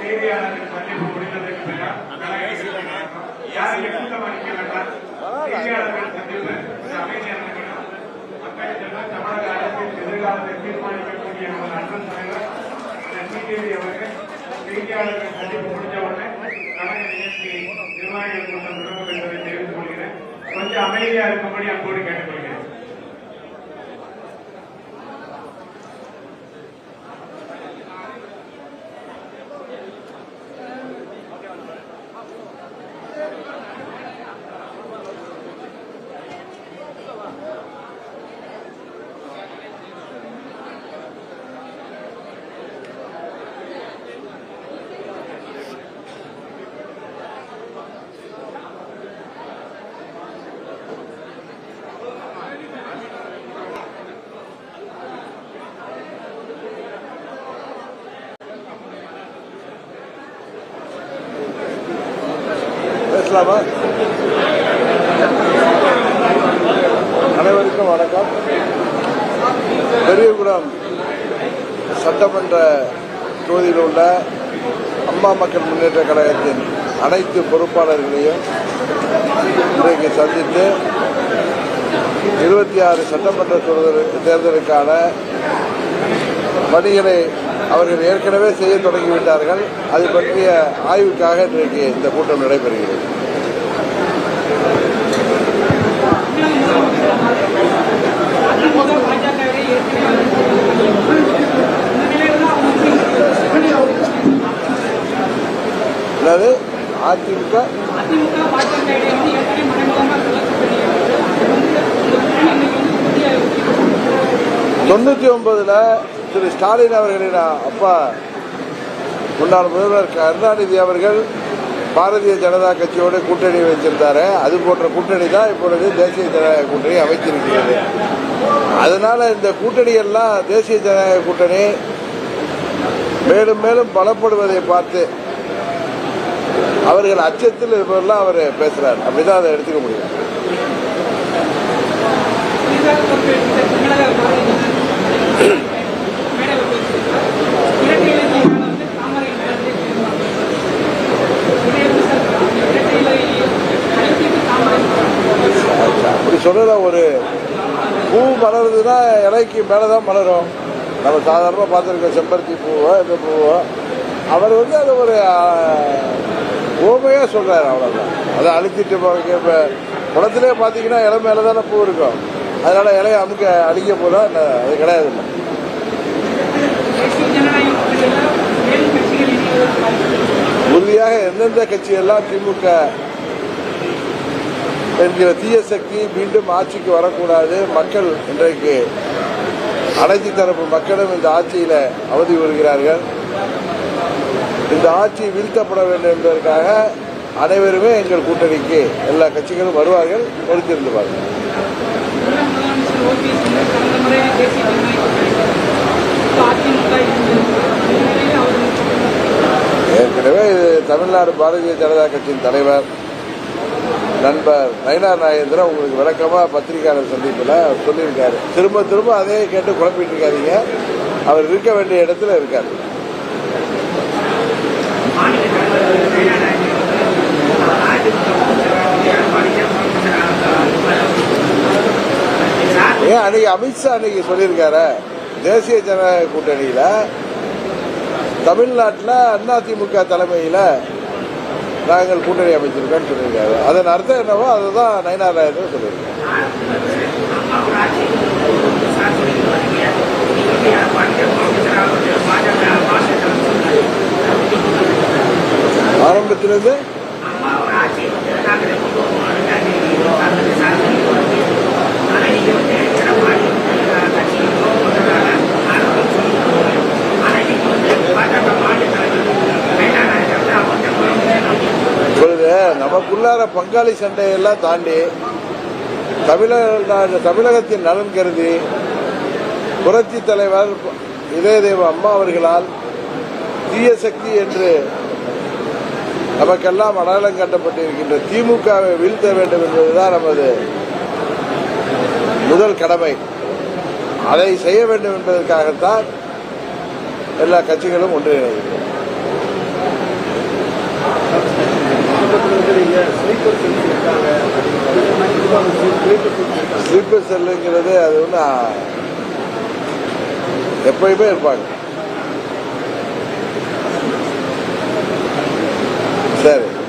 செய்தியாளர்கள் சந்திப்பு முடிந்ததற்கு பின்னர் யாரும் கூட்டம் அளிக்க வேண்டாம் செய்தியாளர்கள் சந்திப்பு கொஞ்சம் மக்கள் செல்வம் தமிழக அரசின் எதிர்காலத்தை தீர்மானிக்கக்கூடிய நமது அண்ணன் தலைவர் டிடிவி அவர்கள் செய்தியாளர்கள் சந்திப்பு முடிஞ்ச உடனே கழக நிகழ்ச்சி நிர்வாகிகள் கூட்டம் தொடங்கும் என்பதை தெரிவித்துக் கொள்கிறேன். கொஞ்சம் அமைதியா இருக்கும்படி அப்போடு கேட்டுக்கொள்கிறேன். இஸ்லாமா அனைவருக்கும் வணக்கம். பெரியகுளம் சட்டமன்ற தொகுதியில் உள்ள அம்மா மக்கள் முன்னேற்ற கழகத்தின் அனைத்து பொறுப்பாளர்களையும் இன்றைக்கு சந்தித்து இருபத்தி ஆறு சட்டமன்ற தேர்தலுக்கான பணிகளை அவர்கள் ஏற்கனவே செய்ய தொடங்கிவிட்டார்கள் அது பற்றிய ஆய்வுக்காக இன்றைக்கு இந்த கூட்டம் நடைபெறுகிறது அதாவது அதிமுக தொண்ணூற்றி பாஜக ஒன்பதுல திரு ஸ்டாலின் அவர்களின் அப்பா முன்னாள் முதல்வர் கருணாநிதி அவர்கள் பாரதிய ஜனதா கட்சியோடு கூட்டணி வைத்திருந்தாரு. அது போன்ற கூட்டணி தான் இப்பொழுது தேசிய ஜனநாயக கூட்டணி அமைத்திருக்கிறது. அதனால இந்த கூட்டணி எல்லாம் தேசிய ஜனநாயக கூட்டணி மேலும் மேலும் பலப்படுவதை பார்த்து அவர்கள் அச்சத்தில் இருப்பதெல்லாம் அவர் பேசுறார். அப்படிதான் அதை எடுத்துக்க முடியும். அப்படி சொல்லல ஒரு பூ மலருதுன்னா இலைக்கு மேலதான் மலரும். நம்ம சாதாரணமா பார்த்துருக்கோம் செம்பருத்தி பூவோ இந்த பூவோ. அவர் வந்து அது ஒரு ஓமையா சொல்றாரு அவ்வளவுதான். அதை அழுத்திட்டு போறீங்க இப்ப குளத்திலே பாத்தீங்கன்னா இலை மேலதான பூ இருக்கும். அதனால இலையை அமுக்க அழிக்க போதா அது கிடையாது. கட்சிகள் உறுதியாக எந்தெந்த கட்சியெல்லாம் திமுக என்கிற தீய சக்தி மீண்டும் ஆட்சிக்கு வரக்கூடாது மக்கள் இன்றைக்கு அனைத்து தரப்பு மக்களும் இந்த ஆட்சியில அவதி வருகிறார்கள் இந்த ஆட்சி வீழ்த்தப்பட வேண்டும் என்பதற்காக அனைவருமே எங்கள் கூட்டணிக்கு எல்லா கட்சிகளும் வருவார்கள் பொறுத்திருந்து ஏற்கனவே இது தமிழ்நாடு பாரதிய ஜனதா கட்சியின் தலைவர் நண்பர் நயினார் நாகேந்திரன் உங்களுக்கு விளக்கமா பத்திரிகையாளர் சந்திப்பில் சொல்லியிருக்காரு. திரும்ப திரும்ப அதையே கேட்டு குழப்பிட்டு இருக்காதீங்க. அவர் இருக்க வேண்டிய இடத்துல இருக்காரு. ஏன் அன்னைக்கு அமித்ஷா அன்னைக்கு சொல்லியிருக்காரு? தேசிய ஜனநாயக கூட்டணியில தமிழ்நாட்டில் அதிமுக தலைமையில் நாங்கள் கூட்டணி அமைச்சிருக்கோம்னு சொல்லியிருக்காரு. அதன் அர்த்தம் என்னவோ அதுதான் நயனாராயணன் சொல்லியிருக்காரு. ஆரம்பத்திலிருந்து நமக்குள்ளார பங்காளி சண்டையெல்லாம் தாண்டி தமிழக தமிழகத்தின் நலன் கருதி புரட்சி தலைவர் இதயதேவ அம்மா அவர்களால் தீய சக்தி என்று நமக்கெல்லாம் அடையாளம் கட்டப்பட்டிருக்கின்ற திமுகவை வீழ்த்த வேண்டும் என்பதுதான் நமது முதல் கடமை. அதை செய்ய வேண்டும் என்பதற்காகத்தான் எல்லா கட்சிகளும் ஒன்றிணைகிறது ஸ்லீப்பர் செல்லுங்கிறது அது ஒன்று எப்பயுமே இருப்பாங்க. Better.